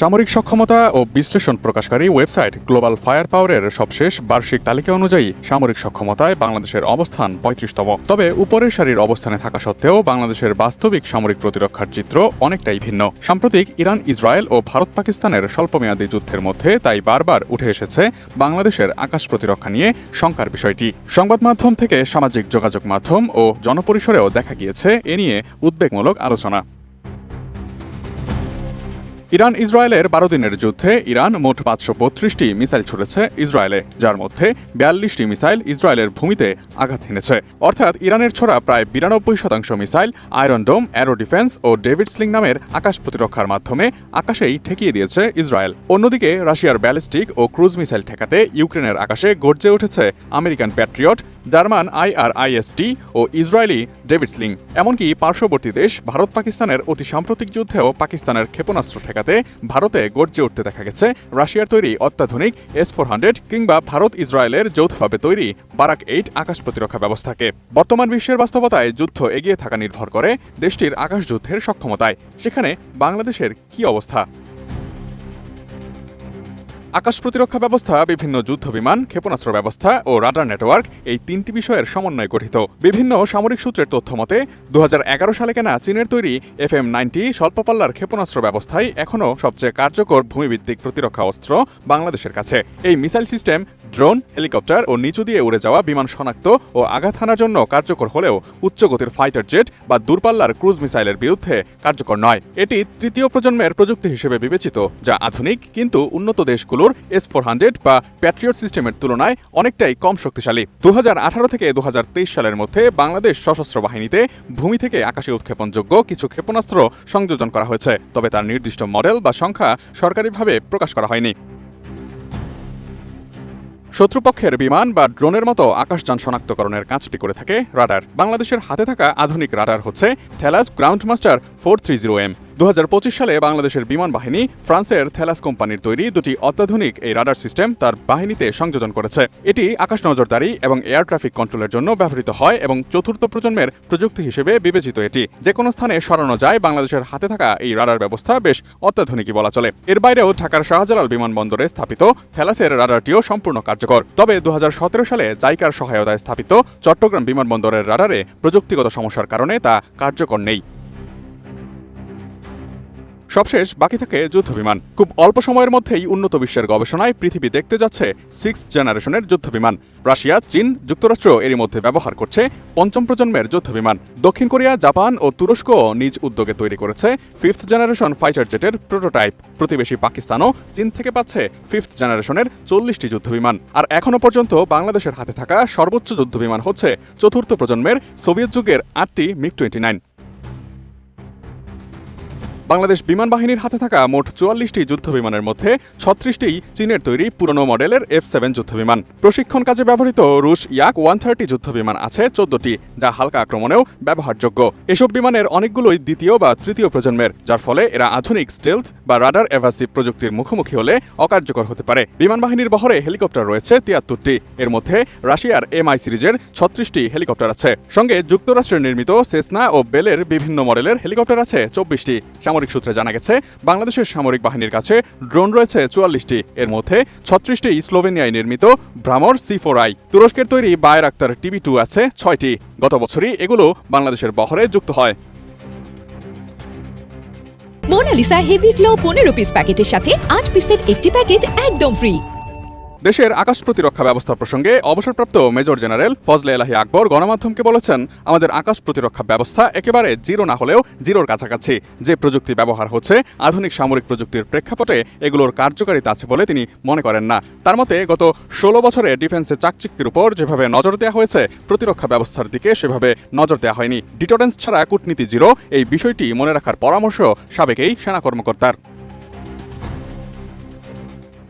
সামরিক সক্ষমতা ও বিশ্লেষণ প্রকাশকারী ওয়েবসাইট গ্লোবাল ফায়ার পাওয়ারের সবশেষ বার্ষিক তালিকা অনুযায়ী সামরিক সক্ষমতায় বাংলাদেশের অবস্থান পঁয়ত্রিশতম। তবে উপরের সারির অবস্থানে থাকা সত্ত্বেও বাংলাদেশের বাস্তবিক সামরিক প্রতিরক্ষার চিত্র অনেকটাই ভিন্ন। সাম্প্রতিক ইরান, ইসরায়েল ও ভারত পাকিস্তানের স্বল্পমেয়াদী যুদ্ধের মধ্যে তাই বারবার উঠে এসেছে বাংলাদেশের আকাশ প্রতিরক্ষা নিয়ে শঙ্কার বিষয়টি। সংবাদ মাধ্যম থেকে সামাজিক যোগাযোগ মাধ্যম ও জনপরিসরেও দেখা গিয়েছে এ নিয়ে উদ্বেগমূলক আলোচনা। ইরান ইসরায়েলের বারো দিনের যুদ্ধে ইরান মোট পাঁচশো বত্রিশটি মিসাইল ছুড়েছে ইসরায়েলে, যার মধ্যে বিয়াল্লিশটি মিসাইল ইসরায়েলের ভূমিতে আঘাত হেনেছে অর্থাৎ ইরানের ছোড়া প্রায় বিরানব্বই শতাংশ missile Iron Dome, arrow defence ও ডেভিড স্লিং নামের আকাশ প্রতিরক্ষার মাধ্যমে আকাশেই ঠেকিয়ে দিয়েছে ইসরায়েল। অন্যদিকে রাশিয়ার ব্যালিস্টিক ও ক্রুজ মিসাইল ঠেকাতে ইউক্রেনের আকাশে গর্জে উঠেছে আমেরিকান প্যাট্রিয়ট জার্মান আইআরআইএসটি ও ইসরায়েলি ডেভিড স্লিং। এমনকি পার্শ্ববর্তী দেশ ভারত পাকিস্তানের অতি সাম্প্রতিক যুদ্ধেও পাকিস্তানের ক্ষেপণাস্ত্র ঠেকাতে ভারতে গর্জে উঠতে দেখা গেছে। রাশিয়ার তৈরি অত্যাধুনিক এস ফোর হান্ড্রেড কিংবা ভারত ইসরায়েলের যৌথভাবে তৈরি বারাক এইট আকাশ প্রতিরক্ষা ব্যবস্থাকে। বর্তমান বিশ্বের বাস্তবতায় যুদ্ধ এগিয়ে থাকা নির্ভর করে দেশটির আকাশ যুদ্ধের সক্ষমতায়। সেখানে বাংলাদেশের কি অবস্থা? আকাশ প্রতিরক্ষা ব্যবস্থা, বিভিন্ন যুদ্ধ বিমান, ক্ষেপণাস্ত্র ব্যবস্থা ও রাডার নেটওয়ার্ক এই তিনটি বিষয়ের সমন্বয়ে গঠিত। বিভিন্ন সামরিক সূত্রের তথ্য মতে দু সালে কেনা চীনের তৈরি এফ এম নাইনটি স্বল্পপাল্লার ক্ষেপণাস্ত্র ব্যবস্থায় এখনও সবচেয়ে কার্যকর ভূমিভিত্তিক প্রতিরক্ষা অস্ত্র বাংলাদেশের কাছে। এই মিসাইল সিস্টেম ড্রোন, হেলিকপ্টার ও নিচু দিয়ে উড়ে যাওয়া বিমান শনাক্ত ও আঘাত হানার জন্য কার্যকর হলেও উচ্চগতির ফাইটার জেট বা দূরপাল্লার ক্রুজ মিসাইলের বিরুদ্ধে কার্যকর নয়। এটি তৃতীয় প্রজন্মের প্রযুক্তি হিসেবে বিবেচিত, যা আধুনিক কিন্তু উন্নত দেশগুলোর এস ফোর হান্ড্রেড বা প্যাট্রিয়ট সিস্টেমের তুলনায় অনেকটাই কম শক্তিশালী। দু হাজার আঠারো থেকে দু হাজার তেইশ সালের মধ্যে বাংলাদেশ সশস্ত্র বাহিনীতে ভূমি থেকে আকাশে উৎক্ষেপণযোগ্য কিছু ক্ষেপণাস্ত্র সংযোজন করা হয়েছে, তবে তার নির্দিষ্ট মডেল বা সংখ্যা সরকারিভাবে প্রকাশ করা হয়নি। শত্রুপক্ষের বিমান বা ড্রোনের মতো আকাশযান শনাক্তকরণের কাজটি করে থাকে রাডার। বাংলাদেশের হাতে থাকা আধুনিক রাডার হচ্ছে Thales Ground Master four three zero M দু হাজার পঁচিশ সালে বাংলাদেশের বিমান বাহিনী ফ্রান্সের থ্যালাস কোম্পানির তৈরি দুটি অত্যাধুনিক এই রাডার সিস্টেম তার বাহিনীতে সংযোজন করেছে। এটি আকাশ নজরদারি এবং এয়ার ট্রাফিক কন্ট্রোলের জন্য ব্যবহৃত হয় এবং চতুর্থ প্রজন্মের প্রযুক্তি হিসেবে বিবেচিত এটি। যে কোনো স্থানে সরানো যায় বাংলাদেশের হাতে থাকা এই রাডার ব্যবস্থা বেশ অত্যাধুনিকই বলা চলে। এর বাইরেও ঢাকার শাহজালাল বিমানবন্দরে স্থাপিত থ্যালাসের রাডারটিও সম্পূর্ণ কার্যকর। তবে দু হাজার সতেরো সালে জাইকার সহায়তায় স্থাপিত চট্টগ্রাম বিমানবন্দরের রাডারে প্রযুক্তিগত সমস্যার কারণে তা কার্যকর নেই। সবশেষ বাকি থাকে যুদ্ধবিমান। খুব অল্প সময়ের মধ্যেই উন্নত বিশ্বের গবেষণায় পৃথিবী দেখতে যাচ্ছে সিক্স জেনারেশনের যুদ্ধবিমান। রাশিয়া, চীন যুক্তরাষ্ট্র এরই মধ্যে ব্যবহার করছে পঞ্চম প্রজন্মের যুদ্ধবিমান। দক্ষিণ কোরিয়া, জাপান ও তুরস্ক নিজ উদ্যোগে তৈরি করেছে ফিফথ জেনারেশন ফাইটার জেটের প্রোটোটাইপ। প্রতিবেশী পাকিস্তানও চীন থেকে পাচ্ছে ফিফথ জেনারেশনের চল্লিশটি যুদ্ধবিমান। আর এখনও পর্যন্ত বাংলাদেশের হাতে থাকা সর্বোচ্চ যুদ্ধবিমান হচ্ছে চতুর্থ প্রজন্মের সোভিয়েত যুগের আটটি মিগ টোয়েন্টি নাইন। বাংলাদেশ বিমান বাহিনীর হাতে থাকা মোট চুয়াল্লিশটি যুদ্ধবিমানের মধ্যে ছত্রিশটি চীনের তৈরি পুরনো মডেলের এফ সেভেন যুদ্ধবিমান প্রশিক্ষণ কাজে ব্যবহৃত রুশ ইয়াক ওয়ান থার্টি যুদ্ধবিমান আছে চোদ্দটি, যা হালকা আক্রমণেও ব্যবহারযোগ্য। এসব বিমানের অনেকগুলোই দ্বিতীয় বা তৃতীয় প্রজন্মের, যার ফলে এরা আধুনিক স্টেলথ বা রাডার এভাসিভ প্রযুক্তির মুখোমুখি হলে অকার্যকর হতে পারে। বিমান বাহিনীর বহরে হেলিকপ্টার রয়েছে তিয়াত্তরটি। এর মধ্যে রাশিয়ার এমআই সিরিজের ছত্রিশটি হেলিকপ্টার আছে। সঙ্গে যুক্তরাষ্ট্রের নির্মিত সেসনা ও বেলের বিভিন্ন মডেলের হেলিকপ্টার আছে চব্বিশটি। সামরিক সূত্রে জানা গেছে, বাংলাদেশের সামরিক বাহিনীর কাছে ড্রোন রয়েছে চুয়াল্লিশটি। এর মধ্যে ছত্রিশটি স্লোভেনিয়ায় নির্মিত ভ্রামর সি ফোর আই। তুরস্কের তৈরি বায়ের আক্তার টিভি টু আছে ছয়টি। গত বছরই এগুলো বাংলাদেশের বহরে যুক্ত হয়। মোনালিসা হেভি ফ্লো পনেরো পিস প্যাকেটের সাথে আট পিসের একটি প্যাকেট একদম ফ্রি দেশের আকাশ প্রতিরক্ষা ব্যবস্থা প্রসঙ্গে অবসরপ্রাপ্ত মেজর জেনারেল ফজলে এলাহি আকবর গণমাধ্যমকে বলেছেন, আমাদের আকাশ প্রতিরক্ষা ব্যবস্থা একেবারে জিরো না হলেও জিরোর কাছাকাছি। যে প্রযুক্তি ব্যবহার হচ্ছে, আধুনিক সামরিক প্রযুক্তির প্রেক্ষাপটে এগুলোর কার্যকারিতা আছে বলে তিনি মনে করেন না। তার মতে, গত ষোলো বছরে ডিফেন্সের চাকচিক্যের উপর যেভাবে নজর দেওয়া হয়েছে, প্রতিরক্ষা ব্যবস্থার দিকে সেভাবে নজর দেওয়া হয়নি। ডিটোরেন্স ছাড়া কূটনীতি জিরো, এই বিষয়টি মনে রাখার পরামর্শ সাবেক এই সেনা কর্মকর্তার।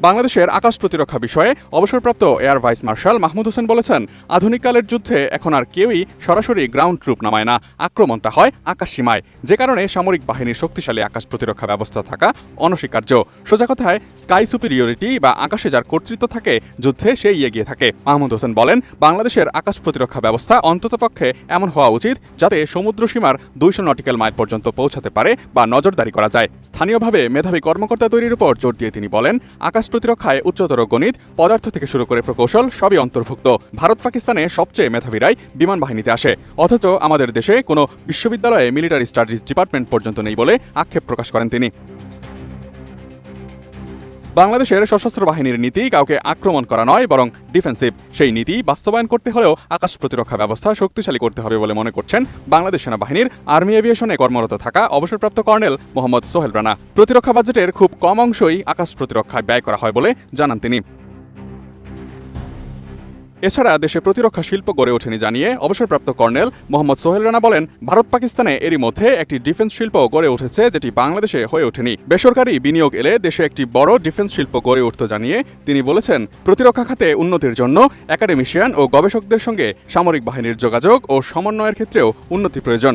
বাংলাদেশের আকাশ প্রতিরক্ষা বিষয়ে অবসরপ্রাপ্ত air vice marshal Mahmud Hossain বলেছেন, আধুনিককালের যুদ্ধে এখন আর কেউই সরাসরি গ্রাউন্ড ট্রুপ নামায় না, আক্রমণটা হয় আকাশ সীমায় যে কারণে সামরিক বাহিনীর শক্তিশালী আকাশ প্রতিরক্ষা ব্যবস্থা থাকা অনস্বীকার্য। সোজা কথায়, স্কাই সুপিরিয়রিটি বা আকাশে যার কর্তৃত্ব থাকে, যুদ্ধে সেই এগিয়ে থাকে। মাহমুদ হোসেন বলেন, বাংলাদেশের আকাশ প্রতিরক্ষা ব্যবস্থা অন্ততপক্ষে এমন হওয়া উচিত যাতে সমুদ্র সীমার দুইশো নটিক্যাল মাইল পর্যন্ত পৌঁছাতে পারে বা নজরদারি করা যায়। স্থানীয়ভাবে মেধাবী কর্মকর্তা তৈরির উপর জোর দিয়ে তিনি বলেন, আকাশ প্রতিরক্ষায় উচ্চতর গণিত, পদার্থ থেকে শুরু করে প্রকৌশল সবই অন্তর্ভুক্ত। ভারত পাকিস্তানে সবচেয়ে মেধাবীরাই বিমান বাহিনীতে আসে। অথচ আমাদের দেশে কোনো বিশ্ববিদ্যালয়ে মিলিটারি স্টাডিজ ডিপার্টমেন্ট পর্যন্ত নেই বলে আক্ষেপ প্রকাশ করেন তিনি। বাংলাদেশের সশস্ত্র বাহিনীর নীতি কাউকে আক্রমণ করা নয়, বরং ডিফেন্সিভ সেই নীতি বাস্তবায়ন করতে হলেও আকাশ প্রতিরক্ষা ব্যবস্থা শক্তিশালী করতে হবে বলে মনে করছেন বাংলাদেশ সেনাবাহিনীর আর্মি এভিয়েশনে কর্মরত থাকা অবসরপ্রাপ্ত কর্নেল মোহাম্মদ সোহেল রানা। প্রতিরক্ষা বাজেটের খুব কম অংশই আকাশ প্রতিরক্ষায় ব্যয় করা হয় বলে জানান তিনি। এছাড়া দেশে প্রতিরক্ষা শিল্প গড়ে ওঠেনি জানিয়ে অবসরপ্রাপ্ত কর্নেল মোহাম্মদ সোহেল রানা বলেন, ভারত পাকিস্তানে এরই মধ্যে একটি ডিফেন্স শিল্প গড়ে উঠেছে যেটি বাংলাদেশে হয়ে ওঠেনি। বেসরকারি বিনিয়োগ এলে দেশে একটি বড় ডিফেন্স শিল্প গড়ে উঠত জানিয়ে তিনি বলেছেন, প্রতিরক্ষা খাতে উন্নতির জন্য একাডেমিশিয়ান ও গবেষকদের সঙ্গে সামরিক বাহিনীর যোগাযোগ ও সমন্বয়ের ক্ষেত্রেও উন্নতি প্রয়োজন।